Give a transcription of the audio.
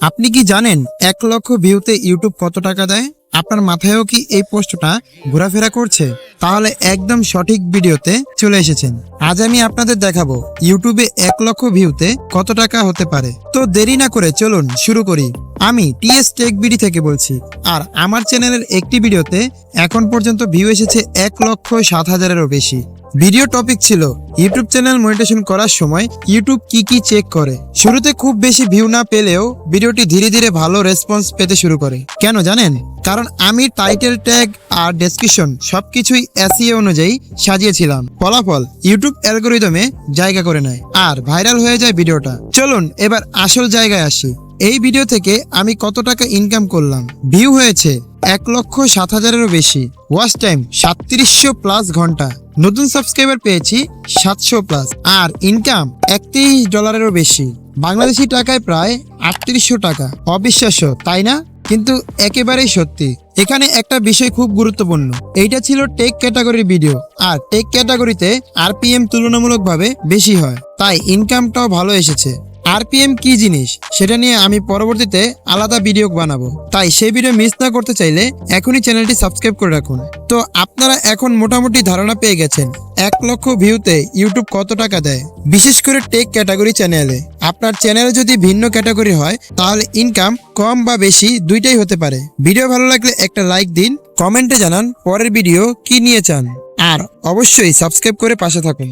আপনি কি জানেন এক লক্ষ ভিউতে ইউটিউব কত টাকা দেয়? আপনার মাথায়ও কি এই পোস্টটা ঘোরাফেরা করছে? তাহলে একদম সঠিক ভিডিওতে চলে এসেছেন। আজ আমি আপনাদের দেখাবো ইউটিউবে এক লক্ষ ভিউতে কত টাকা হতে পারে। তো দেরি না করে চলুন শুরু করি। আমি টিএস টেক বিডি থেকে বলছি। আর আমার চ্যানেলের একটি ভিডিওতে এখন পর্যন্ত ভিউ এসেছে এক লক্ষ সাত হাজারেরও বেশি। ভিডিও টপিক ছিল ইউটিউব চ্যানেল মনিটেশন করার সময় ইউটিউব কি কি চেক করে? শুরুতে খুব বেশি ভিউ না পেলেও ভিডিওটি ধীরে ধীরে ভালো রেসপন্স পেতে শুরু করে। কেন জানেন? কারণ আমি টাইটেল ট্যাগ আর ডেসক্রিপশন সবকিছুই এসিএ অনুযায়ী সাজিয়েছিলাম। ফলাফল ইউটিউব অ্যালগোরিদমে জায়গা করে নেয়। আর ভাইরাল হয়ে যায় ভিডিওটা চলুন এবার আসল জায়গায় আসি। এই ভিডিও থেকে আমি কত টাকা ইনকাম করলাম? ভিউ হয়েছে এক লক্ষ সাত হাজারেরও বেশি। ওয়াচ টাইম সাতত্রিশশো প্লাস ঘণ্টা। নতুন সাবস্ক্রাইবার পেয়েছি সাতশো প্লাস আর ইনকাম একত্রিশ ডলারেরও বেশি। বাংলাদেশি টাকায় প্রায় আটত্রিশশো টাকা। অবিশ্বাস্য, তাই না? কিন্তু একেবারেই সত্যি। এখানে একটা বিষয় খুব গুরুত্বপূর্ণ। এইটা ছিল টেক ক্যাটাগরির ভিডিও আর টেক ক্যাটাগরিতে আরপিএম তুলনামূলকভাবে বেশি হয়। তাই ইনকামটাও ভালো এসেছে। আরপিএম কি জিনিস? সেটা নিয়ে আমি পরবর্তীতে আলাদা ভিডিও বানাবো। তাই সেই ভিডিও মিস না করতে চাইলে এখনই চ্যানেলটি সাবস্ক্রাইব করে রাখুন। তো আপনারা এখন মোটামুটি ধারণা পেয়ে গেছেন, এক লক্ষ ভিউতে ইউটিউব কত টাকা দেয়? বিশেষ করে টেক ক্যাটাগরি চ্যানেলে আপনার চ্যানেলে যদি ভিন্ন ক্যাটাগরি হয়, তাহলে ইনকাম কম বা বেশি দুইটাই হতে পারে। ভিডিও ভালো লাগলে একটা লাইক দিন কমেন্টে জানান পরের ভিডিও কি নিয়ে চান। আর অবশ্যই সাবস্ক্রাইব করে পাশে থাকুন।